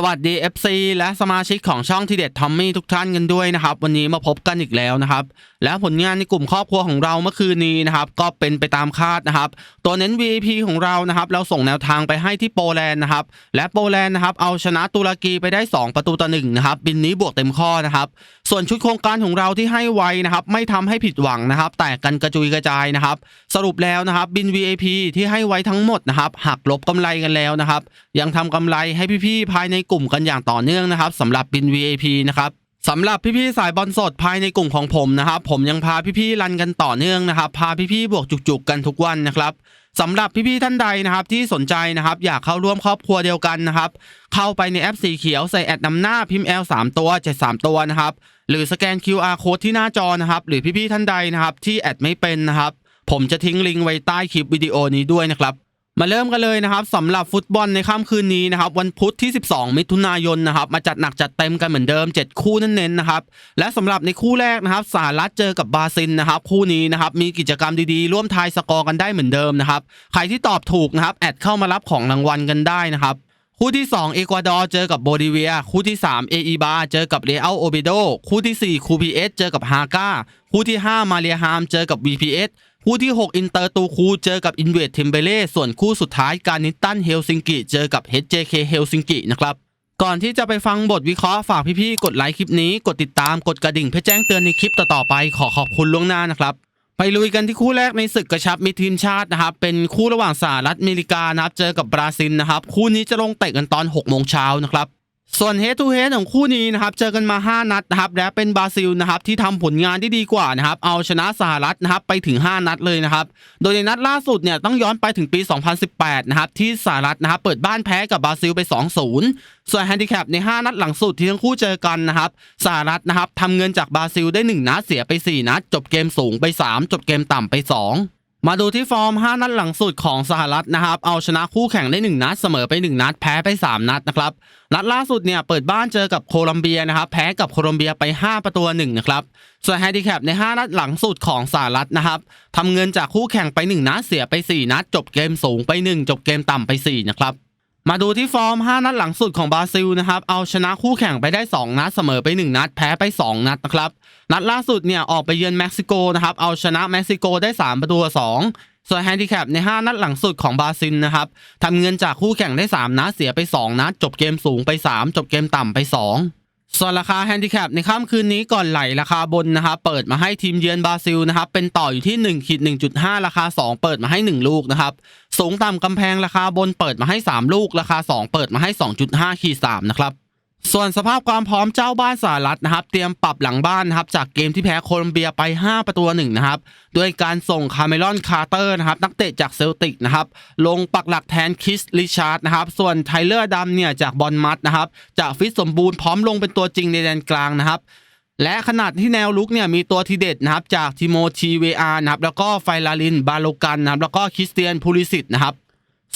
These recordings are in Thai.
สวัสดี FC และสมาชิกของช่องทีเด็ดทอมมี่ทุกท่านกันด้วยนะครับ วันนี้มาพบกันอีกแล้วนะครับ และผลงานในกลุ่มครอบครัวของเราเมื่อคืนนี้นะครับ ก็เป็นไปตามคาดนะครับ ตัวเน้น VIP ของเรานะครับ เราส่งแนวทางไปให้ที่โปแลนด์นะครับ และโปแลนด์นะครับ เอาชนะตุรกีไปได้ 2 ประตูต่อหนึ่งนะครับ บินนี้บวกเต็มข้อนะครับ ส่วนชุดโครงการของเราที่ให้ไว้นะครับ ไม่ทำให้ผิดหวังนะครับ แตกกันกระจุยกระจายนะครับ สรุปแล้วนะครับ บิน VIP ที่ให้ไว้ทั้งหมดนะครับหักลบกำไรกันแล้วนะครับ ยังทำกำไรให้พี่ๆภายในกลุ่มกันอย่างต่อเนื่องนะครับสำหรับบิน VIP นะครับสำหรับพี่ๆสายบอลสดภายในกลุ่มของผมนะครับผมยังพาพี่ๆรันกันต่อเนื่องนะครับ พาพี่ๆบวกจุกๆกันทุกวันนะครับสำหรับพี่ๆท่านใดนะครับที่สนใจนะครับ อยากเข้าร่วมครอบครัวเดียวกันนะครับ เข้าไปในแอปสีเขียวใส่แอดนำหน้าพิมพ์ L 3ตัว73 ตัวนะครับ หรือสแกน QR code ที่หน้าจอนะครับ หรือพี่ๆท่านใดนะครับ ที่แอดไม่เป็นนะครับ ผมจะทิ้งลิงก์ไว้ใต้คลิปวิดีโอนี้ด้วยนะครับ มาเริ่มกันเลยนะครับสำหรับฟุตบอลในค่ำคืนนี้นะครับวันพุธที่ 12 มิถุนายนนะครับมาจัดหนักจัดเต็มกันเหมือนเดิม 7 คู่นั่นเน้นนะครับและสำหรับในคู่แรกนะครับสหรัฐเจอกับบราซิลนะครับคู่นี้นะครับมีกิจกรรมดีๆ ร่วมทายสกอร์กันได้เหมือนเดิมนะครับใครที่ตอบถูกนะครับแอดเข้ามารับของรางวัลกันได้นะครับคู่ที่ 2 เอกวาดอร์เจอกับโบลิเวีย คู่ที่ 3 เออีบาเจอกับเรอัลโอเบโด คู่ที่ 4 คูพีเอสเจอกับฮาก้า คู่ที่ 5 มาเรียฮามเจอกับ VPS คู่ที่ 6 อินเตอร์ตูคูเจอกับอินเวดเทมเบเล่ส่วนคู่สุดท้ายการนิตันเฮลซิงกิเจอกับ HJK เฮลซิงกินะครับก่อนที่จะไปฟังบทวิเคราะห์ฝากพี่ๆ กดไลค์คลิปนี้ กดติดตามกดกระดิ่งเพื่อแจ้งเตือนในคลิปต่อๆไปขอขอบคุณล่วงหน้านะครับ ไปลุยกันที่คู่แรกในศึกกระชับมิตรทีมชาตินะครับ เป็นคู่ระหว่างสหรัฐอเมริกานะครับเจอกับบราซิลนะครับ คู่นี้จะลงเตะกันตอน6โมงเช้านะครับ ส่วน head to head ของคู่นี้นะครับเจอกันมา 5 นัดนะครับและเป็นบราซิลนะครับที่ทำผลงานที่ดีกว่านะครับเอาชนะสหรัฐนะครับไปถึง 5 นัดเลยนะครับโดยในนัดล่าสุดเนี่ยต้องย้อนไปถึงปี 2018 นะครับที่สหรัฐนะครับเปิดบ้านแพ้กับบราซิลไป 2-0 ส่วนแฮนดิแคปใน 5 นัดหลังสุดที่ทั้งคู่เจอกันนะครับสหรัฐนะครับทำเงินจากบราซิลได้ 1 นัดเสียไป 4 นัด จบเกมสูงไป 3 จบเกมต่ำไป 2 มาดูที่ฟอร์ม 5 นัดหลังสุดของสหรัฐนะครับ เอาชนะคู่แข่งได้ 1 นัดเสมอไป 1 นัด แพ้ไป 3 นัดนะครับ นัดล่าสุดเนี่ยเปิดบ้านเจอกับโคลัมเบียนะครับแพ้กับโคลัมเบียไป 5 ประตูหนึ่งนะครับ ส่วนแฮนดิแคปใน 5 นัดหลังสุดของสหรัฐนะครับทำเงินจากคู่แข่งไป 1 นัดเสียไป 4 นัด จบเกมสูงไป 1 จบเกมต่ำไป 4 นะครับ มาดูที่ฟอร์ม 5 นัดหลังสุดของบราซิลนะครับ เอาชนะคู่แข่งไปได้ 2 นัดเสมอไป 1 นัด แพ้ไป 2 นัดนะครับ นัดล่าสุดเนี่ยออกไปเยือนเม็กซิโกนะครับ เอาชนะเม็กซิโกได้ 3 ประตู2ส่วนแฮนดิแคปใน 5 นัดหลังสุดของบราซิลนะครับทำเงินจากคู่แข่งได้ 3 นัดเสียไป 2 นัด จบเกมสูงไป 3 จบเกมต่ำไป 2 ส่วนราคาแฮนดิแคปในค่ำคืนนี้ก่อนไหลราคาบนนะครับเปิดมาให้ทีมเยือนบราซิลนะครับเป็นต่ออยู่ที่1ขีด1.5ราคา 2 เปิดมาให้ 1 ลูกนะครับสูงต่ำกำแพงราคาบนเปิดมาให้ 3 ลูก ราคา 2 เปิดมาให้ 2.5ขีด3นะครับ ส่วนสภาพความพร้อมเจ้าบ้านสหรัฐนะครับ เตรียมปรับหลังบ้านนะครับ จากเกมที่แพ้โคลอมเบียไป 5 ประตูหนึ่งนะครับด้วยการส่งคาร์เมรอนคาร์เตอร์นะครับ นักเตะจากเซลติกนะครับ ลงปักหลักแทนคิสลิชาร์ดนะครับ ส่วนไทเลอร์ดัมเนี่ยจากบอลมัดนะครับจากฟิตสมบูรณ์พร้อมลงเป็นตัวจริงในแดนกลางนะครับและขนาดที่แนวลุกเนี่ยมีตัวทีเด็ดนะครับจากทิโมธีเวอาร์นะครับแล้วก็ไฟลาลินบาโลกันนะครับแล้วก็คริสเตียนพูลิสิตนะครับ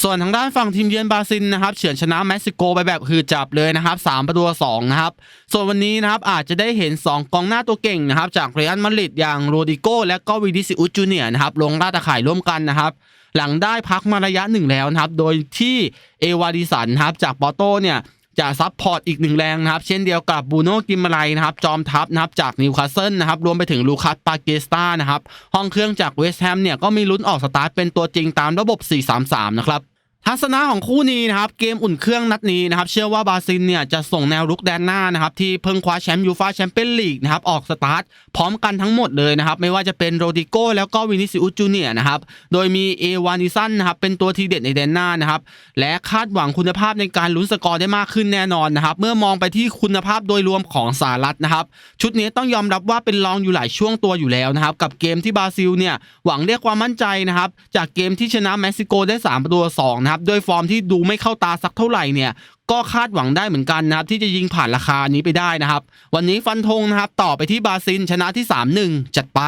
ส่วนทางด้านฝั่งทีมเยือนบราซิลนะครับเฉือนชนะเม็กซิโกไปแบบหืดจับเลยนะครับ3ประตูสอ2นะครับส่วนวันนี้นะครับอาจจะได้เห็น 2 กองหน้าตัวเก่งนะครับจากเรอัลมาดริดอย่างโรดิโกและก็วิดิซิอุสจูเนียนะครับลงล่าตะข่ายร่วมกันนะครับหลังได้พักมาระยะหนึ่งแล้วนะครับโดยที่เอวาดิสันนะครับจากปอโตเนี่ย จะซับพอร์ตอีกหนึ่งแรงนะครับ เช่นเดียวกับบูโน่กิมไลนะครับ จอมทัพนะครับจากนิวคาสเซิลนะครับ รวมไปถึงลูคัสปาเกสตานะครับ ห้องเครื่องจากเวสต์แฮมเนี่ยก็มีลุ้นออกสตาร์ทเป็นตัวจริงตามระบบ 4-3-3 นะครับ ทัศนะของคู่นี้นะครับเกมอุ่นเครื่องนัดนี้นะครับเชื่อว่าบราซิลเนี่ยจะส่งแนวรุกแดนหน้านะครับที่เพิ่งคว้าแชมป์ยูฟาแชมเปี้ยนลีกนะครับออกสตาร์ทพร้อมกันทั้งหมดเลยนะครับไม่ว่าจะเป็นโรดิโก้แล้วก็วินิซิอุจูเนียนะครับโดยมีเอวานิสันนะครับเป็นตัวทีเด็ดในแดนหน้านะครับและคาดหวังคุณภาพในการลุ้นสกอร์ได้มากขึ้นแน่นอนนะครับเมื่อมองไปที่คุณภาพโดยรวมของสหรัฐนะครับชุดนี้ต้องยอมรับว่าเป็นรองอยู่หลายช่วงตัวอยู่แล้วนะครับกับเกมที่บราซิลเนี่ยหวังเรียกความมั่นใจนะครับจากเกมที่ชนะเม็กซิโกได้3ประตูต่อ2นะครับด้วยฟอร์มที่ดูไม่เข้าตาสักเท่าไหร่เนี่ยก็คาดหวังได้เหมือนกันนะครับที่จะยิงผ่านราคานี้ไปได้นะครับ วันนี้ฟันธงนะครับต่อไปที่บราซิลชนะที่ 3-1 จัดไป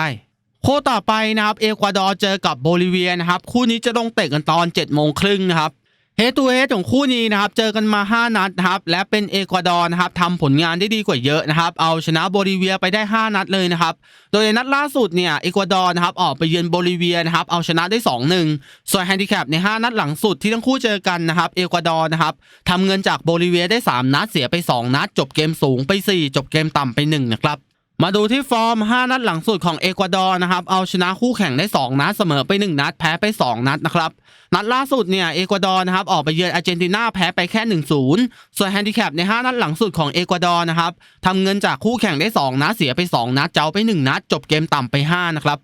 โคต่อไปนะครับเอกวาดอร์เจอกับโบลิเวียนะครับคู่นี้จะลงเตะกันตอน7โมงครึ่งนะครับ เฮตูเฮดของคู่นี้นะครับเจอกันมา 5 นัดนะครับและเป็นเอกวาดอร์นะครับทำผลงานได้ดีกว่าเยอะนะครับเอาชนะโบลิเวียไปได้ 5 นัดเลยนะครับโดยในนัดล่าสุดเนี่ยเอกวาดอร์นะครับออกไปเยือนโบลิเวียนะครับเอาชนะได้ 2-1 ส่วนแฮนดิแคปใน 5 นัดหลังสุดที่ทั้งคู่เจอกันนะครับเอกวาดอร์นะครับทำเงินจากโบลิเวียได้ 3 นัดเสียไป 2 นัด จบเกมสูงไป 4 จบเกมต่ำไป1นะครับ มาดูที่ฟอร์ม 5 นัดหลังสุดของเอกวาดอร์นะครับ เอาชนะคู่แข่งได้ 2 นัด เสมอไป 1 นัด แพ้ไป 2 นัดนะครับ นัดล่าสุดเนี่ยเอกวาดอร์นะครับออกไปเยือนอาร์เจนตินาแพ้ไปแค่ 1-0 ส่วนแฮนดิแคปใน 5 นัดหลังสุดของเอกวาดอร์นะครับทำเงินจากคู่แข่งได้ 2 นัด เสียไป 2 นัด เจ้าไป 1 นัด จบเกมต่ำไป 5 นะครับ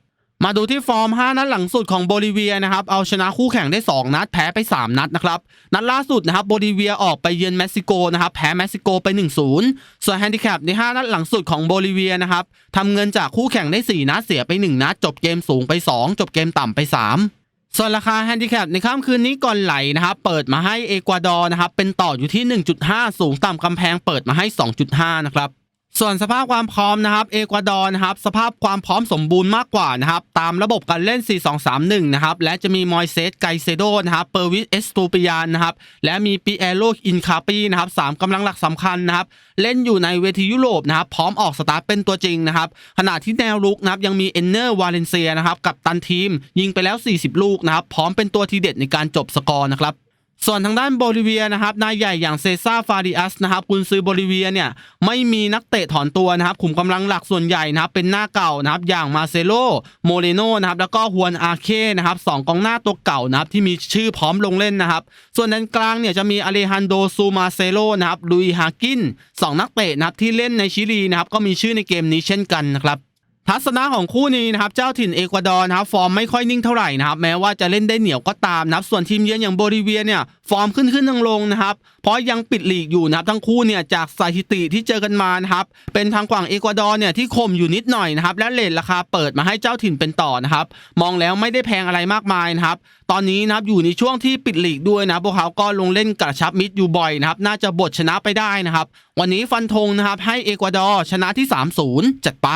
มาดูที่ฟอร์ม 5 นัดหลังสุดของโบลิเวียนะครับ เอาชนะคู่แข่งได้ 2 นัด แพ้ไป 3 นัดนะครับ นัดล่าสุดนะครับโบลิเวียออกไปเยือนเม็กซิโกนะครับ แพ้เม็กซิโกไป 1-0 ส่วนแฮนดิแคปใน 5 นัดหลังสุดของโบลิเวียนะครับทำเงินจากคู่แข่งได้ 4 นัด เสียไป 1 นัด จบเกมสูงไป 2 จบเกมต่ำไป 3ส่วนราคาแฮนดิแคปในค่ำคืนนี้ก่อนไหลนะครับ เปิดมาให้เอกวาดอร์นะครับ เป็นต่ออยู่ที่ 1.5 สูงต่ำกำแพงเปิดมาให้ 2.5 นะครับ ส่วนสภาพความพร้อมนะครับเอกวาดอร์นะครับสภาพความพร้อมสมบูรณ์มากกว่านะครับตามระบบการเล่น 4-2-3-1 นะครับและจะมีมอยเซสไกเซโดนะครับเปอร์วิสเอสตูปิยานนะครับและมีปีเอโรอินคาปีนะครับสามกำลังหลักสำคัญนะครับเล่นอยู่ในเวทียุโรปนะครับพร้อมออกสตาร์ทเป็นตัวจริงนะครับขณะที่แนวลุกนะครับยังมีเอนเนอร์วาเลนเซียนะครับกับตันทีม ยิงไปแล้ว 40 ลูกนะครับพร้อมเป็นตัวทีเด็ดในการจบสกอร์นะครับ ส่วนทางด้านโบลิเวียนะครับนายใหญ่อย่างเซซ่าฟาริอัสนะครับกุนซือโบลิเวียเนี่ยไม่มีนักเตะถอนตัวนะครับขุมกำลังหลักส่วนใหญ่นะครับเป็นหน้าเก่านะครับอย่างมาเซโลโมเรโนนะครับแล้วก็ฮวนอาเคนะครับสองกองหน้าตัวเก่านะครับที่มีชื่อพร้อมลงเล่นนะครับ ส่วนด้านกลางเนี่ยจะมีอเลฮันโดซูมาเซโลนะครับลุยฮากินสองนักเตะนะครับที่เล่นในชิลีนะครับก็มีชื่อในเกมนี้เช่นกันนะครับ ทัศนะของคู่นี้นะครับเจ้าถิ่นเอกวาดอร์นะครับฟอร์มไม่ค่อยนิ่งเท่าไหร่นะครับแม้ว่าจะเล่นได้เหนียวก็ตามนะครับส่วนทีมเยือนอย่างโบลิเวียเนี่ยฟอร์มขึ้นขึ้นลงลงนะครับเพราะยังปิดลีกอยู่นะครับทั้งคู่เนี่ยจากสถิติที่เจอกันมานะครับเป็นทางฝั่งเอกวาดอร์เนี่ยที่ข่มอยู่นิดหน่อยนะครับและเลทราคาเปิดมาให้เจ้าถิ่นเป็นต่อนะครับมองแล้วไม่ได้แพงอะไรมากมายนะครับตอนนี้นะครับอยู่ในช่วงที่ปิดลีกด้วยนะพวกเขาก็ลงเล่นกระชับมิตรอยู่บ่อยนะครับน่าจะบทชนะไปได้นะครับวันนี้ฟันธงนะครับให้เอกวาดอร์ชนะที่ 3-0 จัดไป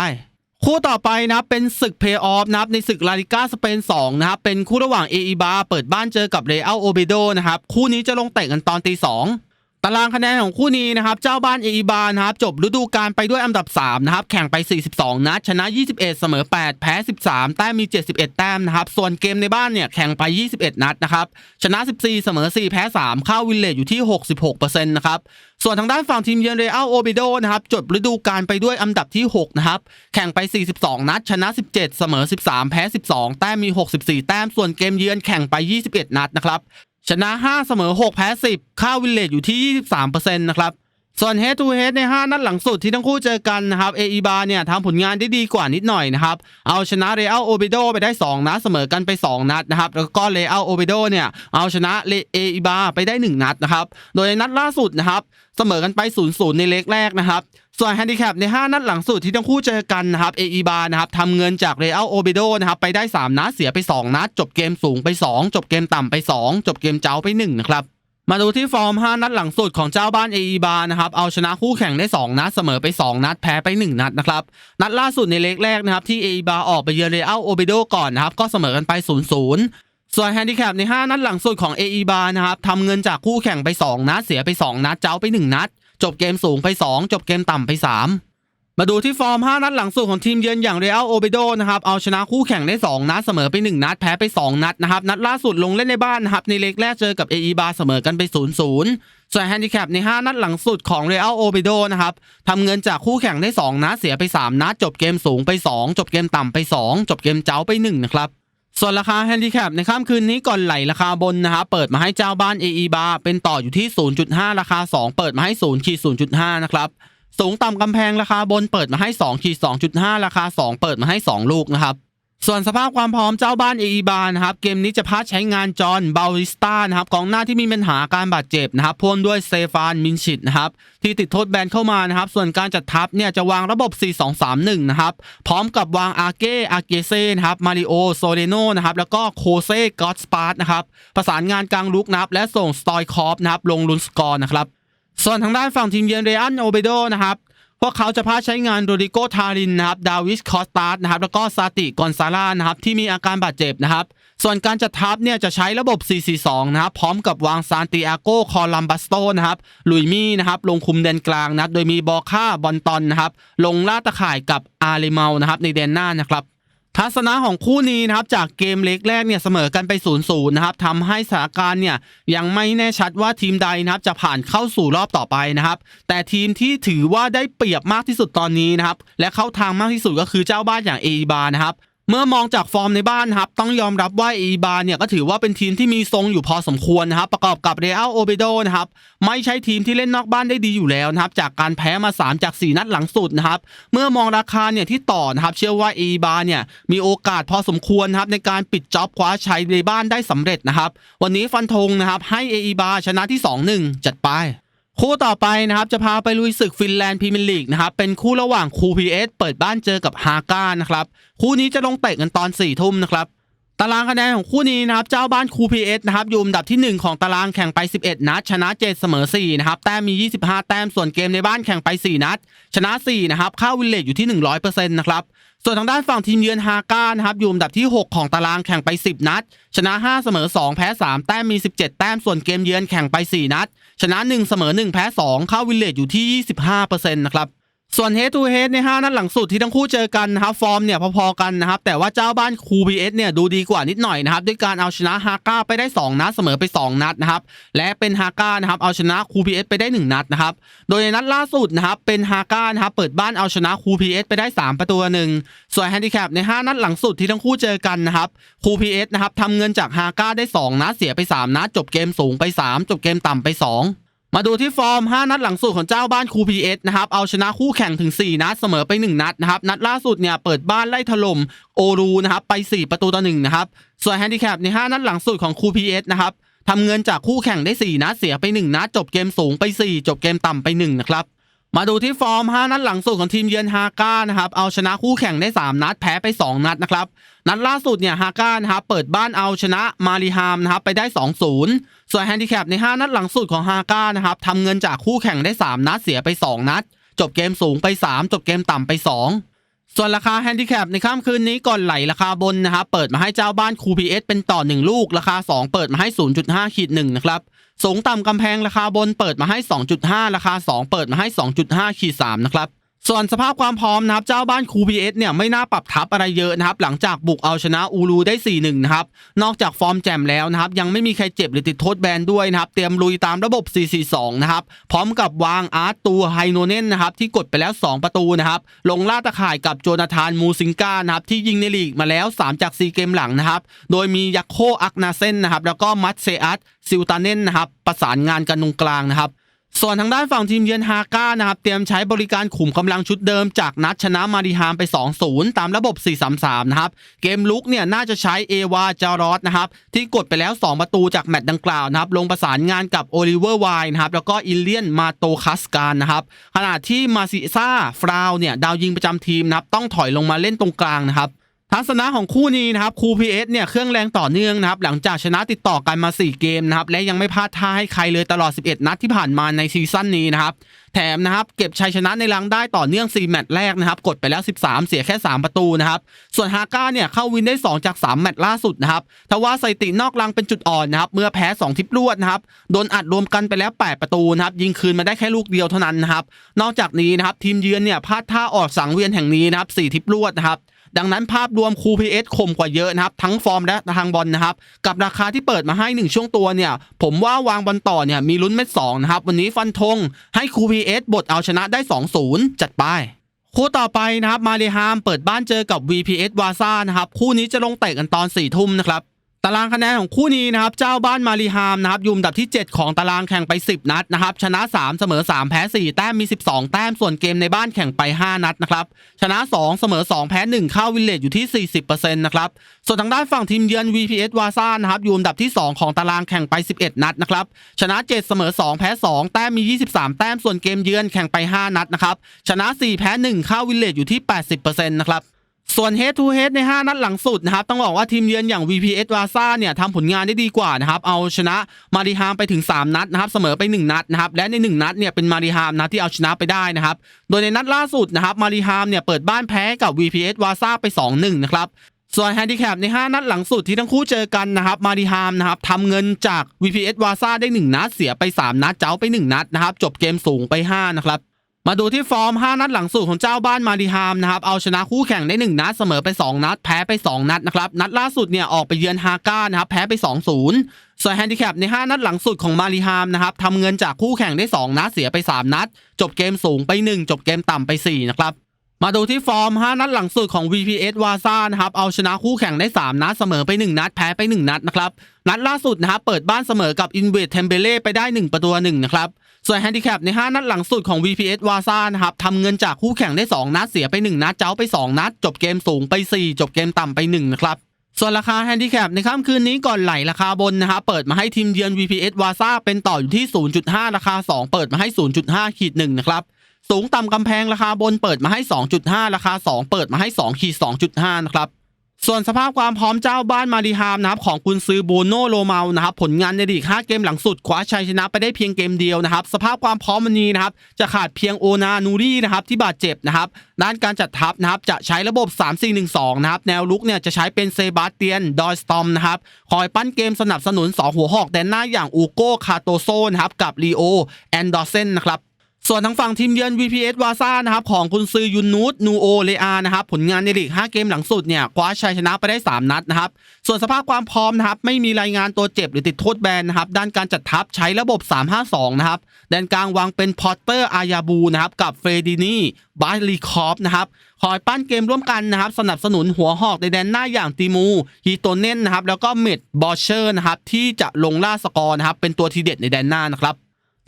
คู่ต่อไปนะเป็นศึกเพย์ออฟนะครับในศึกลาลิก้าสเปน2นะครับเป็นคู่ระหว่างเออีบาเปิดบ้านเจอกับเรอัลโอเบโดนะครับคู่นี้จะลงเตะกันตอนตีสอง ตารางคะแนนของคู่นี้นะครับเจ้าบ้านเออีบานะครับจบฤดูกาลไปด้วยอันดับ3นะครับแข่งไป 42 นัดชนะ 21 เสมอ 8 แพ้ 13 แต้มมี 71 แต้มนะครับส่วนเกมในบ้านเนี่ยแข่งไป 21 นัดนะครับชนะ 14 เสมอ 4 แพ้ 3 เข้าวินเลจอยู่ที่ 66%นะครับส่วนทางด้านฝั่งทีมเยือนเรอัลโอเบโดนะครับจบฤดูกาลไปด้วยอันดับที่6นะครับแข่งไป 42 นัดชนะ 17 เสมอ 13 แพ้ 12 แต้มมี 64 แต้มส่วนเกมเยือนแข่งไป 21 นัดนะครับ ชนะ 5 เสมอ 6 แพ้ 10 ค่าวินเลจอยู่ที่ 23%นะครับ ส่วน head to head ใน 5 นัดหลังสุดที่ทั้งคู่เจอกันนะครับเออีบาเนี่ยทำผลงานได้ดีกว่านิดหน่อยนะครับ เอาชนะเรอัลโอเบโดไปได้ 2 นัดเสมอกันไป 2 นัดนะครับ แล้วก็เรอัลโอเบโดเนี่ยเอาชนะเออีบาไปได้ 1 นัดนะครับ โดยในนัดล่าสุดนะครับเสมอกันไป 0-0 ในเล็กแรกนะครับส่วนแฮนดิแคปใน 5 นัดหลังสุดที่ทั้งคู่เจอกันนะครับเออีบานะครับทำเงินจากเรอัลโอเบโดนะครับไปได้ 3 นัดเสียไป 2 นัด จบเกมสูงไป 2 จบเกมต่ำไป 2 จบเกมเจ้าไป1นะครับ มาดูที่ฟอร์ม 5 นัดหลังสุดของเจ้าบ้านเออีบานะครับ เอาชนะคู่แข่งได้ 2 นัด เสมอไป 2 นัด แพ้ไป 1 นัดนะครับ นัดล่าสุดในเล็กแรกนะครับ ที่เออีบาออกไปเยือนเรอัลโอเบโดก่อนนะครับ ก็เสมอกันไป 0-0 ส่วนแฮนดิแคปใน 5 นัดหลังสุดของเออีบานะครับทำเงินจากคู่แข่งไป 2 นัด เสียไป 2 นัด เจ้าไป 1 นัด จบเกมสูงไป 2 จบเกมต่ำไป 3 มาดูที่ฟอร์ม 5 นัดหลังสุดของทีมเยือนอย่างเรอัลโอเบโดนะครับเอาชนะคู่แข่งได้ 2 นัด เสมอไป 1 นัด แพ้ไป 2 นัดนะครับ นัดล่าสุดลงเล่นในบ้านนะครับในเล็กแรกเจอกับเอบาเสมอกันไป 0-0 ส่วนแฮนดิแคปใน 5 นัดหลังสุดของเรอัลโอเบโดนะครับทำเงินจากคู่แข่งได้ 2 นัด เสียไป 3 นัด จบเกมสูงไป 2 จบเกมต่ำไป 2 จบเกมเจ้าไป 1 นะครับส่วนราคาแฮนดิแคปในค่ำคืนนี้ก่อนไหลราคาบนนะครับเปิดมาให้เจ้าบ้านเอบาเป็นต่ออยู่ที่ 0.5 ราคา 2 เปิดมาให้0.0.5นะครับ สูงต่ำกำแพงราคาบนเปิดมาให้2ขีด2.5 ราคา 2 เปิดมาให้ 2 ลูกนะครับส่วนสภาพความพร้อมเจ้าบ้านเออบานนะครับเกมนี้จะพาใช้งานจอห์นบาลิสตานะครับกองหน้าที่มีปัญหาการบาดเจ็บนะครับพ่วงด้วยเซฟานมินชิตนะครับที่ติดโทษแบนเข้ามานะครับส่วนการจัดทัพเนี่ยจะวางระบบ 4-2-3-1 นะครับพร้อมกับวางอาเก้อาเกเซ่นะครับมาริโอโซเรโนนะครับแล้วก็โคเซ่กอตสปาร์ตนะครับประสานงานกลางลุกนับ และส่งสตอยคอฟนะครับลงลุนสกอร์นะครับ ส่วนทางด้านฝั่งทีมเยือนเรอันโอเบโดนะครับพวกเขาจะพาใช้งานโรดิโกทารินนะครับดาวิสคอสตาร์นะครับแล้วก็ซาติกอนซาร่านะครับที่มีอาการบาดเจ็บนะครับส่วนการจัดทัพเนี่ยจะใช้ระบบ 442 นะครับ พร้อมกับวางซานติอาโก คอลัมบัสโตนะครับ ลุยมี่นะครับ ลงคุมแดนกลางนะครับ โดยมีบอค่า บอลตอนนะครับ ลงล่าตะข่ายกับอาร์เรเมานะครับ ในแดนหน้านะครับ ทัศนะของคู่นี้นะครับจากเกมเล็กแรกเนี่ยเสมอกันไป0ูนย์นะครับทำให้สถานการณ์เนี่ยยังไม่แน่ชัดว่าทีมใดนะครับจะผ่านเข้าสู่รอบต่อไปนะครับ แต่ทีมที่ถือว่าได้เปรียบมากที่สุดตอนนี้นะครับและเข้าทางมากที่สุดก็คือเจ้าบ้านอย่างเอบานะครับ เมื่อมองจากฟอร์มในบ้านครับต้องยอมรับว่าเอบาเนี่ยก็ถือว่าเป็นทีมที่มีทรงอยู่พอสมควรนะครับประกอบกับเรอัลโอเบโดนะครับไม่ใช่ทีมที่เล่นนอกบ้านได้ดีอยู่แล้วนะครับจากการแพ้มา 3 จาก 4 นัดหลังสุดนะครับเมื่อมองราคาเนี่ยที่ต่อนะครับเชื่อว่าเอบาเนี่ยมีโอกาสพอสมควรนะครับในการปิดจ็อบคว้าชัยในบ้านได้สำเร็จนะครับวันนี้ฟันธงนะครับให้เอบาชนะที่ 2-1 จัดไป คู่ต่อไปนะครับจะพาไปลุยศึกฟินแลนด์พรีเมียร์ลีกนะครับเป็นคู่ระหว่างคูพีเอสเปิดบ้านเจอกับฮาก้านะครับคู่นี้จะลงเตะกันตอน4ี่ทุ่มนะครับตารางคะแนนของคู่นี้นะครับเจ้าบ้านคูพีเอสนะครับอยู่อันดับที่ 1 ของตารางแข่งไป 11 นัด ชนะ 7 เสมอ4นะครับแต้มมี 25 แต้มส่วนเกมในบ้านแข่งไป 4 นัด ชนะ4นะครับเข้าวินเลจอยู่ที่ 100%นะครับส่วนทางด้านฝั่งทีมเยือนฮาก้านะครับอยู่อันดับที่ 6 ของตารางแข่งไป 10 นัด ชนะ 5 เสมอ 2 แพ้ 3 แต้มมี 17 แต้มส่วนเกมเยือนแข่งไป 4 นัด ชนะ 1 เสมอ 1 แพ้ 2 เข้าวิลเลจอยู่ที่ 25%นะครับ ส่วน head to head ใน 5 นัดหลังสุดที่ทั้งคู่เจอกันนะครับฟอร์มเนี่ยพอๆกันนะครับแต่ว่าเจ้าบ้านคูพีเอสเนี่ยดูดีกว่านิดหน่อยนะครับด้วยการเอาชนะฮาก้าไปได้ 2 นัดเสมอไป 2 นัดนะครับและเป็นฮาก้านะครับเอาชนะคูพีเอสไปได้ 1 นัดนะครับโดยในนัดล่าสุดนะครับเป็นฮาก้านะครับเปิดบ้านเอาชนะคูพีเอสไปได้ 3 ประตูหนึ่งส่วนแฮนดิแคปใน 5 นัดหลังสุดที่ทั้งคู่เจอกันนะครับคูพีเอสนะครับทำเงินจากฮาก้าได้ 2 นัดเสียไป 3 นัดจบเกมสูงไป 3 จบเกมต่ำไป 2 มาดูที่ฟอร์ม 5 นัดหลังสุดของเจ้าบ้านคูพีเอสนะครับ เอาชนะคู่แข่งถึง 4 นัด เสมอไป 1 นัดนะครับ นัดล่าสุดเนี่ยเปิดบ้านไล่ถล่มโอรูนะครับ ไป 4 ประตูต่อ1นะครับ ส่วนแฮนดิแคปใน 5 นัดหลังสุดของคูพีเอสนะครับทำเงินจากคู่แข่งได้ 4 นัด เสียไป 1 นัด จบเกมสูงไป 4 จบเกมต่ำไป 1 นะครับ มาดูที่ฟอร์ม 5 นัดหลังสุดของทีมเยือนฮาก้านะครับ เอาชนะคู่แข่งได้ 3 นัด แพ้ไป 2 นัดนะครับ นัดล่าสุดเนี่ยฮาก้านะครับเปิดบ้านเอาชนะมาริฮามนะครับไปได้ 2-0 ส่วนแฮนดิแคปใน 5 นัดหลังสุดของฮาก้านะครับทำเงินจากคู่แข่งได้ 3 นัดเสียไป 2 นัด จบเกมสูงไป 3 จบเกมต่ำไป 2 ส่วนราคาแฮนดิแคปในค่ำคืนนี้ก่อนไหลราคาบนนะครับเปิดมาให้เจ้าบ้านคูพีเอสเป็นต่อ 1 ลูก ราคา 2 เปิดมาให้ 0.5ขีด1นะครับสูงต่ำกำแพงราคาบนเปิดมาให้ 2.5 ราคา 2 เปิดมาให้ 2.5ขีด3นะครับ ส่วนสภาพความพร้อมนะครับเจ้าบ้านคูพีเอสเนี่ยไม่น่าปรับทับอะไรเยอะนะครับหลังจากบุกเอาชนะอูรูได้ 4-1 นะครับนอกจากฟอร์มแจ่มแล้วนะครับยังไม่มีใครเจ็บหรือติดโทษแบนด้วยนะครับเตรียมลุยตามระบบ 4-4-2 นะครับพร้อมกับวางอาร์ตตูไฮโนเนนนะครับที่กดไปแล้ว 2 ประตูนะครับลงล่าตะข่ายกับโจนาธานมูซิงกานะครับที่ยิงในลีกมาแล้ว 3 จาก 4 เกมหลังนะครับโดยมียักโคอักนาเซนนะครับแล้วก็มัตเซอัตซิลตาเนนนะครับประสานงานกันตรงกลางนะครับ ส่วนทางด้านฝั่งทีมเยือนฮาก้านะครับเตรียมใช้บริการขุมกำลังชุดเดิมจากนัดชนะมาริฮามไป 2-0 ตามระบบ 4-3-3 นะครับ เกมลุกเนี่ยน่าจะใช้เอวาจารอสนะครับที่กดไปแล้ว 2 ประตูจากแมตช์ดังกล่าวนะครับลงประสานงานกับโอลิเวอร์ไวนะครับแล้วก็อิลเลียนมาโตคัสการนะครับขณะที่มาซิซ่าฟราวเนี่ยดาวยิงประจำทีมนะครับต้องถอยลงมาเล่นตรงกลางนะครับ ทัศนะของคู่นี้นะครับคูพีเอสเนี่ยเครื่องแรงต่อเนื่องนะครับหลังจากชนะติดต่อกันมา 4 เกมนะครับและยังไม่พลาดท่าให้ใครเลยตลอด 11 นัดที่ผ่านมาในซีซั่นนี้นะครับแถมนะครับเก็บชัยชนะในรังได้ต่อเนื่อง 4 แมตช์แรกนะครับกดไปแล้ว 13 เสียแค่ 3 ประตูนะครับส่วนฮาก้าเนี่ยเข้าวินได้ 2 จาก 3 แมตช์ล่าสุดนะครับทว่าสถิตินอกรังเป็นจุดอ่อนนะครับเมื่อแพ้ 2 ทิปรวดนะครับโดนอัดรวมกันไปแล้ว 8 ประตูนะครับยิงคืนมาได้แค่ลูกเดียวเท่านั้นนะครับนอกจากนี้นะครับทีมเยือนเนี่ยพลาดท่าออกสังเวียนแห่งนี้นะครับ4ทิปรวดนะครับ ดังนั้นภาพรวมคูพีเอสคมกว่าเยอะนะครับ ทั้งฟอร์มและทางบอลนะครับ กับราคาที่เปิดมาให้ 1 ช่วงตัวเนี่ย ผมว่าวางบอลต่อเนี่ย มีลุ้นเม็ดสองนะครับ วันนี้ฟันธงให้คูพีเอสบทเอาชนะได้ 2-0 จัดไปคู่ต่อไปนะครับมาเลฮามเปิดบ้านเจอกับ VPS วาซ่านะครับ คู่นี้จะลงเตะกันตอน4ี่ทุ่มนะครับ ตารางคะแนนของคู่นี้นะครับเจ้าบ้านมารีฮามนะครับอยู่อันดับที่ 7 ของตารางแข่งไป 10 นัดนะครับชนะ 3 เสมอ 3 แพ้ 4 แต้มมี 12 แต้มส่วนเกมในบ้านแข่งไป 5 นัดนะครับชนะ 2 เสมอ 2 แพ้ 1 เข้าวิลเลจอยู่ที่ 40%นะครับส่วนทางด้านฝั่งทีมเยือน VPS วาซ่านะครับอยู่อันดับที่ 2 ของตารางแข่งไป 11 นัดนะครับชนะ 7 เสมอ 2 แพ้ 2 แต้มมี 23 แต้มส่วนเกมเยือนแข่งไป 5 นัดนะครับชนะ 4 แพ้ 1 เข้าวิลเลจอยู่ที่ 80%นะครับ ส่วน head to head ใน 5 นัดหลังสุดนะครับ ต้องบอกว่าทีมเยือนอย่าง VPS วาซ่าเนี่ยทำผลงานได้ดีกว่านะครับ เอาชนะมาริฮามไปถึง 3 นัดนะครับ เสมอไป 1 นัดนะครับ และใน 1 นัดเนี่ยเป็นมาริฮามนะที่เอาชนะไปได้นะครับ โดยในนัดล่าสุดนะครับมาริฮามเนี่ยเปิดบ้านแพ้กับ VPS วาซ่าไป 2-1 นะครับส่วนแฮนดิแคปใน 5 นัดหลังสุดที่ทั้งคู่เจอกันนะครับ มาดิฮามนะครับทำเงินจาก VPS วาซ่าได้ 1 นัด เสียไป 3 นัด เจ้าไป 1 นัดนะครับ จบเกมสูงไป 5 นะครับ มาดูที่ฟอร์ม 5 นัดหลังสุดของเจ้าบ้านมาดิฮามนะครับเอาชนะคู่แข่งได้ 1 นัดเสมอไป 2 นัด แพ้ไป 2 นัดนะครับนัดล่าสุดเนี่ยออกไปเยือนฮาก้านะครับแพ้ไป 2-0ส่วนแฮนดิแคปใน 5 นัดหลังสุดของมาริฮามนะครับทำเงินจากคู่แข่งได้ 2 นัดเสียไป 3 นัด จบเกมสูงไป 1 จบเกมต่ำไป 4 นะครับมาดูที่ฟอร์ม 5 นัดหลังสุดของ VPS วาซ่านะครับเอาชนะคู่แข่งได้ 3 นัดเสมอไป 1 นัด แพ้ไป 1 นัดนะครับนัดล่าสุดนะครับเปิดบ้านเสมอกับ i n v a d e t e m p e l e ไปได้ 1 ประตูหนึ่งนะครับ ส่วนแฮนดิแคปใน 5 นัดหลังสุดของ VPS วาซ่านะครับทำเงินจากคู่แข่งได้ 2 นัดเสียไป 1 นัด เจ้าไป 2 นัด จบเกมสูงไป 4 จบเกมต่ำไป 1 นะครับส่วนราคาแฮนดิแคปในค่ำคืนนี้ก่อนไหลราคาบนนะครับเปิดมาให้ทีมเยือน VPS วาซ่าเป็นต่ออยู่ที่ 0.5 ราคา 2 เปิดมาให้ 0.5ขีด1นะครับสูงต่ำกำแพงราคาบนเปิดมาให้ 2.5 ราคา 2 เปิดมาให้2ขีด2.5 นะครับ ส่วนสภาพความพร้อมเจ้าบ้านมาดิฮามนะครับของกุนซือโบโนโลเมานะครับผลงานในลีก 5 เกมหลังสุดคว้าชัยชนะไปได้เพียงเกมเดียวนะครับสภาพความพร้อมวันนี้นะครับจะขาดเพียงโอนานูรี่นะครับที่บาดเจ็บนะครับด้านการจัดทัพนะครับจะใช้ระบบ 3-4-1-2 นะครับแนวลุกเนี่ยจะใช้เป็นเซบาสเตียนดอยสตอมนะครับคอยปั้นเกมสนับสนุน 2 หัวหอกแดนหน้าอย่างอูโกคาโตโซนะครับกับลีโอแอนดอร์เซนนะครับ ส่วนทางฝั่งทีมเยือน VPS วาซ่านะครับของคุณซือยุนนูตนูโอเลอานะครับผลงานในลีก 5 เกมหลังสุดเนี่ยคว้าชัยชนะไปได้ 3 นัดนะครับส่วนสภาพความพร้อมนะครับไม่มีรายงานตัวเจ็บหรือติดโทษแบนนะครับด้านการจัดทัพใช้ระบบ 352 นะครับแดนกลางวางเป็นพอตเตอร์อายาบูนะครับกับเฟรดินีบาสลีคอฟนะครับคอยปั้นเกมร่วมกันนะครับสนับสนุนหัวหอกในแดนหน้าอย่างติมูฮีโตเน่นนะครับแล้วก็เมดบอเชอร์นะครับที่จะลงล่าสกอร์นะครับเป็นตัวทีเด็ดในแดนหน้านะครับ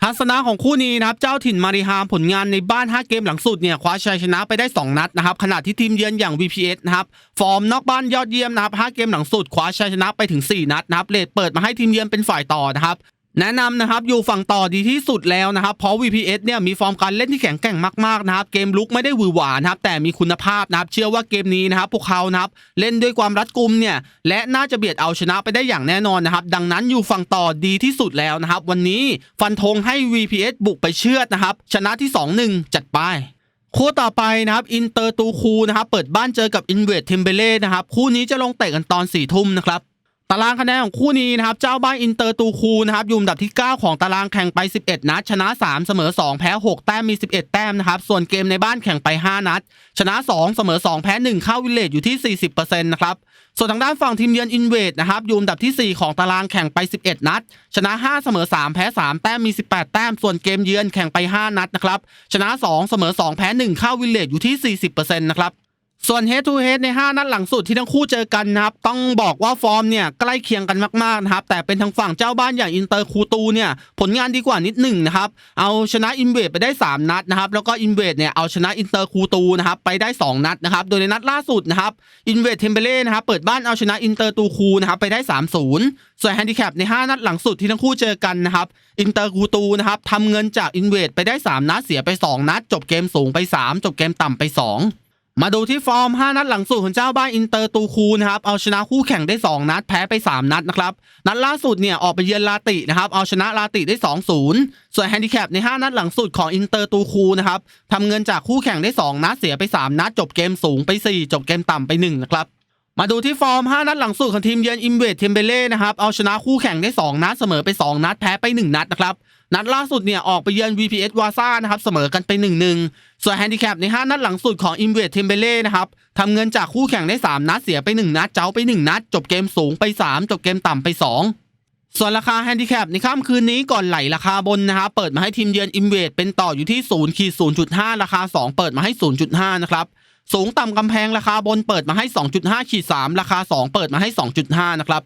ทัศนะของคู่นี้นะครับเจ้าถิ่นมาริฮามผลงานในบ้าน 5 เกมหลังสุดเนี่ยคว้าชัยชนะไปได้ 2 นัดนะครับขณะที่ทีมเยือนอย่าง VPS นะครับฟอร์มนอกบ้านยอดเยี่ยมนะครับ5เกมหลังสุดคว้าชัยชนะไปถึง 4 นัดนะครับเลดเปิดมาให้ทีมเยือนเป็นฝ่ายต่อนะครับ แนะนำนะครับอยู่ฝั่งต่อดีที่สุดแล้วนะครับเพราะ VPS เนี่ยมีฟอร์มการเล่นที่แข็งแกร่งมากๆนะครับเกมลุกไม่ได้หวือหวานะครับแต่มีคุณภาพนะครับเชื่อว่าเกมนี้นะครับพวกเขานะครับเล่นด้วยความรัดกุมเนี่ยและน่าจะเบียดเอาชนะไปได้อย่างแน่นอนนะครับดังนั้นอยู่ฝั่งต่อดีที่สุดแล้วนะครับวันนี้ฟันธงให้ VPS บุกไปเชือดนะครับชนะที่ 2-1 จัดไปคู่ต่อไปนะครับอินเตอร์ตูคูนะครับเปิดบ้านเจอกับอินเวดเทมเบเล่นะครับคู่นี้จะลงเตะกันตอน4ี่ทุ่มนะครับ ตารางคะแนนของคู่นี้นะครับเจ้าบ้านอินเตอร์ตูคูนะครับอยู่อันดับที่ 9 ของตารางแข่งไป 11 นัด ชนะ 3 เสมอ 2 แพ้ 6 แต้มมี 11 แต้มนะครับส่วนเกมในบ้านแข่งไป 5 นัด ชนะ 2 เสมอ 2 แพ้ 1 เข้าวิลเลจอยู่ที่ 40%นะครับส่วนทางด้านฝั่งทีมเยือนอินเวดนะครับอยู่อันดับที่ 4 ของตารางแข่งไป 11 นัด ชนะ 5 เสมอ 3 แพ้ 3 แต้มมี 18 แต้ม ส่วนเกมเยือนแข่งไป 5 นัดนะครับชนะ 2 เสมอ 2 แพ้ 1 เข้าวิลเลจอยู่ที่ 40%นะครับ ส่วน head to head ใน 5 นัดหลังสุดที่ทั้งคู่เจอกันนะครับ ต้องบอกว่าฟอร์มเนี่ยใกล้เคียงกันมากๆนะครับ แต่เป็นทางฝั่งเจ้าบ้านอย่างอินเตอร์คูตูเนี่ยผลงานดีกว่านิดหนึ่งนะครับ เอาชนะอินเวดไปได้ 3 นัดนะครับ แล้วก็อินเวดเนี่ยเอาชนะอินเตอร์คูตูนะครับไปได้ 2 นัดนะครับ โดยในนัดล่าสุดนะครับอินเวดเทมเบเล่นะครับเปิดบ้านเอาชนะอินเตอร์ตูคูนะครับไปได้ 3-0 ส่วนแฮนดิแคปใน 5 นัดหลังสุดที่ทั้งคู่เจอกันนะครับอินเตอร์คูตูนะครับทำเงินจากอินเวดไปได้ 3 นัดเสียไป 2 นัด จบเกมสูงไป 3 จบเกมต่ำไป 2 มาดูที่ฟอร์ม 5 นัดหลังสุดของเจ้าบ้านอินเตอร์ตูคูนะครับเอาชนะคู่แข่งได้ 2 นัดแพ้ไป 3 นัดนะครับนัดล่าสุดเนี่ยออกไปเยือนลาตินะครับเอาชนะลาติได้ 2-0 ส่วนแฮนดิแคปใน 5 นัดหลังสุดของอินเตอร์ตูคูนะครับทำเงินจากคู่แข่งได้ 2 นัดเสียไป 3 นัดจบเกมสูงไป 4 จบเกมต่ำไป1นะครับ มาดูที่ฟอร์ม 5 นัดหลังสุดของทีมเยือนอิมเวดเทมเบเล่นะครับเอาชนะคู่แข่งได้ 2 นัดเสมอไป 2 นัดแพ้ไป 1 นัดนะครับ นัดล่าสุดเนี่ยออกไปเยือน VPS วาซ่านะครับเสมอกันไป 1-1 ส่วนแฮนดิแคปใน 5 นัดหลังสุดของอิมเวดเทมเบเล่นะครับทำเงินจากคู่แข่งได้ 3 นัดเสียไป 1 นัดเจ้าไป 1 นัด จบเกมสูงไป 3 จบเกมต่ำไป 2ส่วนราคาแฮนดิแคปในค่ำคืนนี้ก่อนไหลราคาบนนะครับเปิดมาให้ทีมเยือนอิมเวดเป็นต่ออยู่ที่0ขีด0.5 ราคา 2 เปิดมาให้ 0.5 นะครับ สูงต่ำกำแพงราคาบนเปิดมาให้ 2.5ขีด3ราคา 2 เปิดมาให้ 2.5 นะครับ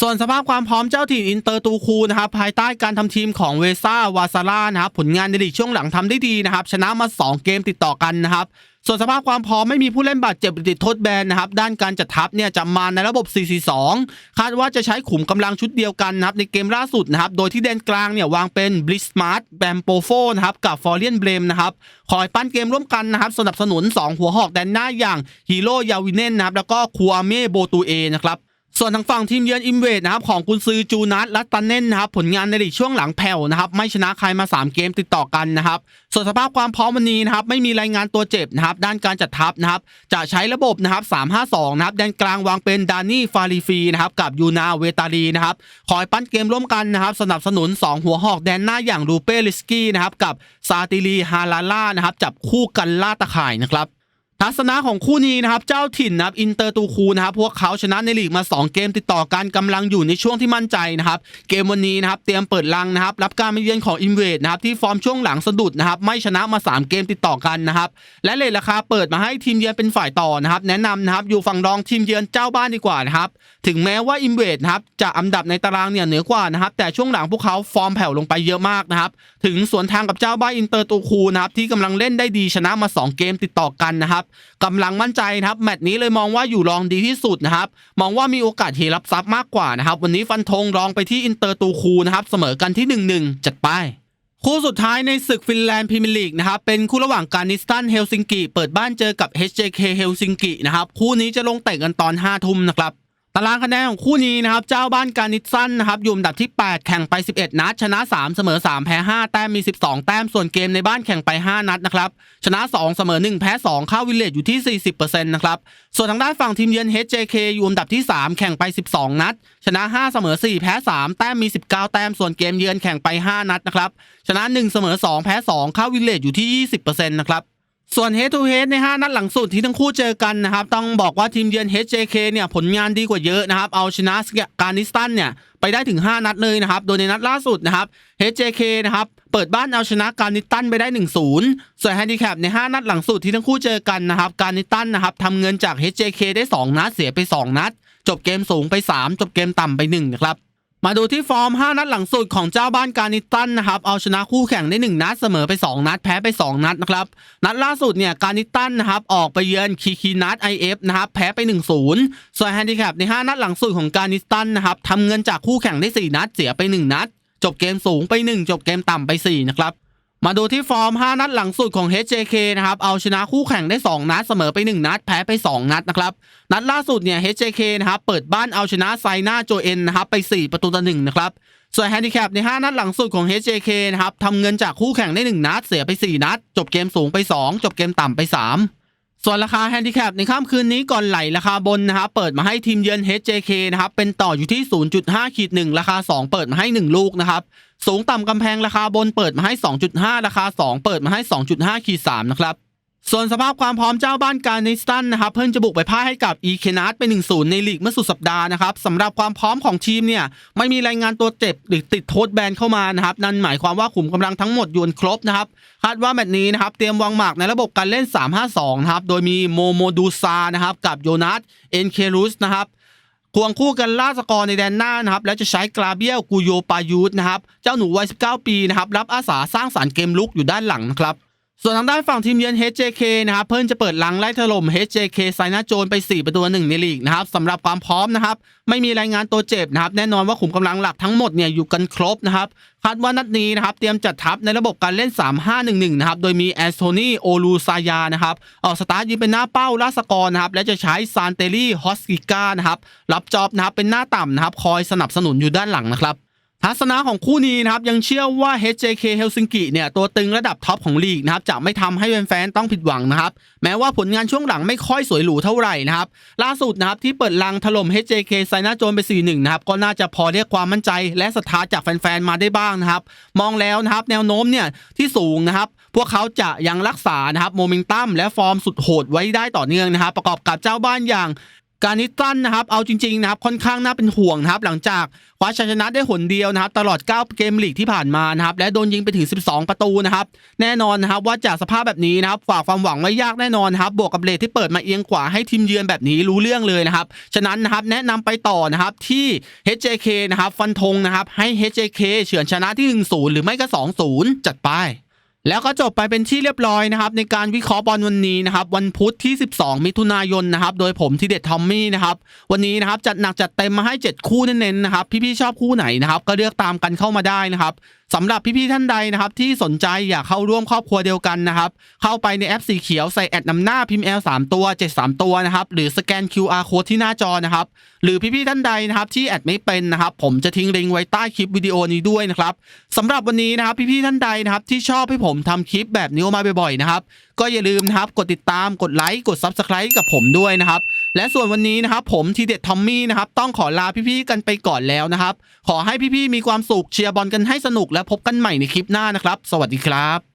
ส่วนสภาพความพร้อมเจ้าถิ่นอินเตอร์ตูคูนะครับภายใต้การทำทีมของเวซ่าวาซาร่านะครับผลงานในลีกช่วงหลังทำได้ดีนะครับชนะมา 2 เกมติดต่อกันนะครับ ส่วนสภาพความพร้อมไม่มีผู้เล่นบาดเจ็บติดโทษแบนนะครับ ด้านการจัดทัพเนี่ยจะมาในระบบ 4-4-2 คาดว่าจะใช้ขุมกำลังชุดเดียวกันนะครับในเกมล่าสุดนะครับ โดยที่แดนกลางเนี่ยวางเป็นบลิสมาร์ตแบมโปโฟนะครับกับฟอร์เรียนเบรมนะครับคอยปั้นเกมร่วมกันนะครับสนับสนุน 2 หัวหอกแดนหน้าอย่างฮีโร่ยาวินเน่นนะครับแล้วก็คัวเม่โบตูเอนะครับ ส่วนทางฝั่งทีมเยือนอิมเวดนะครับของกุนซือจูนัทและตันเน่นนะครับผลงานในลีกช่วงหลังแผ่วนะครับไม่ชนะใครมา 3 เกมติดต่อกันนะครับส่วนสภาพความพร้อมวันนี้นะครับไม่มีรายงานตัวเจ็บนะครับด้านการจัดทัพนะครับจะใช้ระบบนะครับ352นะครับแดนกลางวางเป็นดานี่ฟารีฟีนะครับกับยูนาเวตาลีนะครับคอยปั้นเกมร่วมกันนะครับสนับสนุน 2 หัวหอกแดนหน้าอย่างรูเป้ลิสกี้นะครับกับซาติลีฮาลาล่านะครับจับคู่กันล่าตะข่ายนะครับ ทัศนะของคู่นี้นะครับเจ้าถิ่นนะครับอินเตอร์ตูคูนะครับพวกเขาชนะในลีกมา 2 เกมติดต่อกันกำลังอยู่ในช่วงที่มั่นใจนะครับเกมวันนี้นะครับเตรียมเปิดลังนะครับรับการมาเยือนของอิมเวดนะครับที่ฟอร์มช่วงหลังสะดุดนะครับไม่ชนะมา 3 เกมติดต่อกันนะครับและเลทราคาเปิดมาให้ทีมเยือนเป็นฝ่ายต่อนะครับแนะนำนะครับอยู่ฝั่งรองทีมเยือนเจ้าบ้านดีกว่านะครับถึงแม้ว่าอิมเวดนะครับจะอันดับในตารางเนี่ยเหนือกว่านะครับแต่ช่วงหลังพวกเขาฟอร์มแผ่วลงไปเยอะมากนะครับถึงสวนทางกับเจ้าบ้านอินเตอร์ตูคูนะครับที่กำลังเล่นได้ดีชนะมา 2 เกมติดต่อกันนะครับกำลังมั่นใจนะครับแมตช์นี้เลยมองว่าอยู่รองดีที่สุดนะครับมองว่ามีโอกาสเฮรับซับมากกว่านะครับวันนี้ฟันธงรองไปที่อินเตอร์ตูคูนะครับเสมอกันที่ 1-1 จัดไปคู่สุดท้ายในศึกฟินแลนด์พรีเมียร์ลีกนะครับเป็นคู่ระหว่างการนิสตันเฮลซิงกิเปิดบ้านเจอกับ HJK เฮลซิงกินะครับคู่นี้จะลงเตะกันตอน5ทุ่มนะครับ ตารางคะแนนของคู่นี้นะครับ เจ้าบ้านการนิสซันนะครับอยู่อันดับที่ 8 แข่งไป 11 นัด ชนะ 3 เสมอ 3 แพ้ 5 แต้มมี 12 แต้มส่วนเกมในบ้านแข่งไป 5 นัดนะครับ ชนะ 2 เสมอ 1 แพ้ 2 เข้าวิลเลจอยู่ที่ 40%นะครับส่วนทางด้านฝั่งทีมเยือน HJK อยู่อันดับที่ 3 แข่งไป 12 นัด ชนะ 5 เสมอ 4 แพ้ 3 แต้มมี 19 แต้มส่วนเกมเยือนแข่งไป 5 นัดนะครับชนะ 1 เสมอ 2 แพ้ 2 เข้าวิลเลจอยู่ที่ 20%นะครับ ส่วน Head to Head ใน 5 นัดหลังสุดที่ทั้งคู่เจอกันนะครับ ต้องบอกว่าทีมเยือน HJK เนี่ยผลงานดีกว่าเยอะนะครับ เอาชนะการนิสตันเนี่ยไปได้ถึง 5 นัดเลยนะครับ โดยในนัดล่าสุดนะครับ HJK นะครับเปิดบ้านเอาชนะการนิสตันไปได้ 1-0 ส่วนแฮนดิแคปใน 5 นัดหลังสุดที่ทั้งคู่เจอกันนะครับ การนิสตันนะครับทำเงินจาก HJK ได้ 2 นัดเสียไป 2 นัด จบเกมสูงไป 3 จบเกมต่ำไป1นะครับ มาดูที่ฟอร์ม 5 นัดหลังสุดของเจ้าบ้านการิตันนะครับ เอาชนะคู่แข่งได้ 1 นัดเสมอไป 2 นัดแพ้ไป 2 นัดนะครับ นัดล่าสุดเนี่ยการิตันนะครับออกไปเยือนคีคีนัท IF นะครับแพ้ไป 1-0 ส่วนแฮนดิแคปใน 5 นัดหลังสุดของการิตันนะครับทำเงินจากคู่แข่งได้ 4 นัดเสียไป 1 นัด จบเกมสูงไป 1 จบเกมต่ำไป 4 นะครับ มาดูที่ฟอร์ม 5 นัดหลังสุดของ HJK นะครับ เอาชนะคู่แข่งได้ 2 นัด เสมอไป 1 นัด แพ้ไป 2 นัดนะครับ นัดล่าสุดเนี่ย HJK นะครับ เปิดบ้านเอาชนะไซน่าโจเอ็นนะครับ ไป 4 ประตูต่อ1นะครับ ส่วนแฮนดิแคปใน 5 นัดหลังสุดของ HJK นะครับทำเงินจากคู่แข่งได้ 1 นัด เสียไป 4 นัด จบเกมสูงไป 2 จบเกมต่ำไป 3ส่วนราคาแฮนดิแคปในค่ำคืนนี้ก่อนไหลราคาบนนะครับเปิดมาให้ทีมเยือน HJK นะครับเป็นต่ออยู่ที่ 0.5ขีด1ราคา 2 เปิดมาให้ 1 ลูกนะครับ สูงต่ำกำแพงราคาบนเปิดมาให้ 2.5 ราคา 2 เปิดมาให้ 2.5ขีด3นะครับส่วนสภาพความพร้อมเจ้าบ้านการนิสตันนะครับเพิ่งจะบุกไปพ่ายให้กับอีเคนัสเป็น1-0 ในลีกเมื่อสุดสัปดาห์นะครับสำหรับความพร้อมของทีมเนี่ยไม่มีรายงานตัวเจ็บหรือติดโทษแบนเข้ามานะครับนั่นหมายความว่าขุมกำลังทั้งหมดยวนครบนะครับคาดว่าแมตช์นี้นะครับเตรียมวางหมากในระบบการเล่น 3-5-2 นะครับโดยมีโมโมดูซานะครับกับโยนัสเอ็นเครุสนะครับ ควงคู่กันล่าสกอร์ในแดนหน้านะครับแล้วจะใช้กราเบียลกูโยปายูตนะครับเจ้าหนูวัย 19 ปีนะครับรับอาสาสร้างสารรค์เกมลุกอยู่ด้านหลังนะครับ ส่วนทางด้านฝั่งทีมเยือน HJK นะครับเพิ่งจะเปิดหลังไล่ถล่ม HJK ไซน่าโจนไป 4 ประตูหนึ่งในลีกนะครับสำหรับความพร้อมนะครับ ไม่มีรายงานตัวเจ็บนะครับ แน่นอนว่าขุมกำลังหลักทั้งหมดเนี่ยอยู่กันครบนะครับ คาดว่านัดนี้นะครับ เตรียมจัดทัพในระบบการเล่น 3-5-1-1 นะครับ โดยมีแอสโทนีโอลูซายานะครับออกสตาร์ทยืนเป็นหน้าเป้าลาสกอร์นะครับและจะใช้ซานเตลี่ฮอสกิก้านะครับรับจอบนะครับเป็นหน้าต่ำนะครับคอยสนับสนุนอยู่ด้านหลังนะครับ ทัศนะของคู่นี้นะครับยังเชื่อว่า HJK Helsinki เนี่ยตัวตึงระดับท็อปของลีกนะครับจะไม่ทำให้แฟนๆต้องผิดหวังนะครับแม้ว่าผลงานช่วงหลังไม่ค่อยสวยหรูเท่าไหร่นะครับล่าสุดนะครับที่เปิดลังถล่ม HJK ไซน่าโจนไป 4-1 นะครับก็น่าจะพอเรียกความมั่นใจ และศรัทธาจากแฟนๆมาได้บ้างนะครับมองแล้วนะครับแนวโน้มเนี่ยที่สูงนะครับพวกเขาจะยังรักษานะครับโมเมนตัมและฟอร์มสุดโหดไว้ได้ต่อเนื่องนะครับประกอบกับเจ้าบ้านอย่าง การนิตันนะครับเอาจริงๆนะครับค่อนข้างน่าเป็นห่วงนะครับหลังจากคว้าชัยชนะได้หนเดียวนะครับตลอด 9 เกมลีกที่ผ่านมานะครับและโดนยิงไปถึง 12 ประตูนะครับแน่นอนนะครับว่าจากสภาพแบบนี้นะครับฝากความหวังไว้ยากแน่นอนครับบวกกับเลทที่เปิดมาเอียงขวาให้ทีมเยือนแบบนี้รู้เรื่องเลยนะครับฉะนั้นนะครับแนะนำไปต่อนะครับที่ HJK นะครับฟันธงนะครับให้ HJK เฉือนชนะที่ 1-0 หรือไม่ก็ 2-0 จัดไป แล้วก็จบไปเป็นที่เรียบร้อยนะครับในการวิเคราะห์บอลวันนี้นะครับวันพุธที่ 12 มิถุนายนนะครับโดยผมทีเด็ดทอมมี่นะครับวันนี้นะครับจัดหนักจัดเต็มมาให้ 7 คู่เน้นๆนะครับพี่ๆชอบคู่ไหนนะครับก็เลือกตามกันเข้ามาได้นะครับ สำหรับพี่ๆท่านใดนะครับที่สนใจอยากเข้าร่วมครอบครัวเดียวกันนะครับเข้าไปในแอปสีเขียวใส่แอดนำหน้าพิมพ์ L 3ตัว 73 ตัวนะครับหรือสแกน QR code ที่หน้าจอนะครับหรือพี่ๆท่านใดนะครับที่แอดไม่เป็นนะครับผมจะทิ้งลิงก์ไว้ใต้คลิปวิดีโอนี้ด้วยนะครับสำหรับวันนี้นะครับพี่ๆท่านใดนะครับที่ชอบให้ผมทำคลิปแบบนี้ออกมาบ่อยๆนะครับก็อย่าลืมนะครับกดติดตามกดไลค์กด Subscribe กับผมด้วยนะครับ และส่วนวันนี้นะครับผมทีเด็ดทอมมี่นะครับต้องขอลาพี่ๆกันไปก่อนแล้วนะครับ ขอให้พี่ๆมีความสุขเชียร์บอลกันให้สนุกและพบกันใหม่ในคลิปหน้านะครับ สวัสดีครับ